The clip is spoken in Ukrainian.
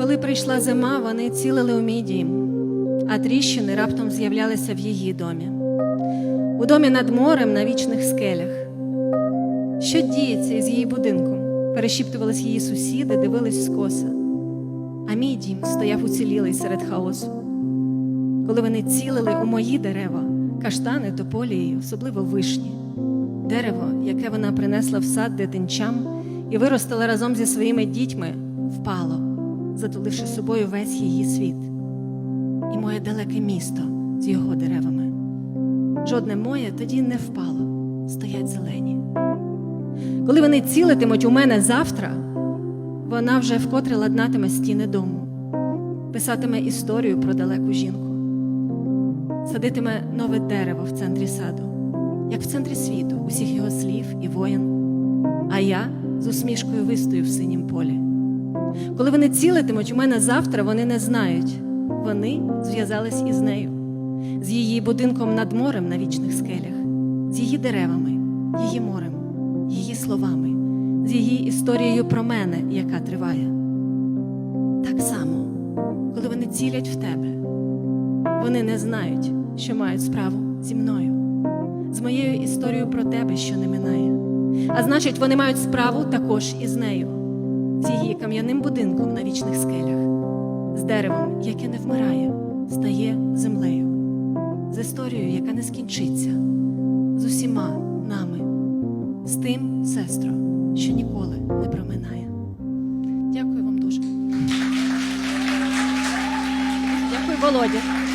Коли прийшла зима, вони цілили у мій дім, а тріщини раптом з'являлися в її домі. У домі над морем на вічних скелях. Що діється із її будинком? Перешіптувались її сусіди, дивились скоса. А мій дім стояв уцілілий серед хаосу. Коли вони цілили у мої дерева, каштани, тополі, і особливо вишні, дерево, яке вона принесла в сад дитинчам і виростила разом зі своїми дітьми, впало, затуливши собою весь її світ. І моє далеке місто з його деревами. Жодне моє тоді не впало, стоять зелені. Коли вони цілитимуть у мене завтра, вона вже вкотре ладнатиме стіни дому, писатиме історію про далеку жінку, садитиме нове дерево в центрі саду, як в центрі світу, усіх його слів і воїн. А я з усмішкою вистою в синім полі. Коли вони цілитимуть у мене завтра, вони не знають. Вони зв'язались із нею, з її будинком над морем на вічних скелях, з її деревами, її морем, її словами, з її історією про мене, яка триває. Так само, коли вони цілять в тебе, вони не знають, що мають справу зі мною, з моєю історією про тебе, що не минає. А значить, вони мають справу також із нею, її кам'яним будинком на вічних скелях, з деревом, яке не вмирає, стає землею, з історією, яка не скінчиться, з усіма нами, з тим, сестро, що ніколи не проминає. Дякую вам дуже. Дякую, Володя.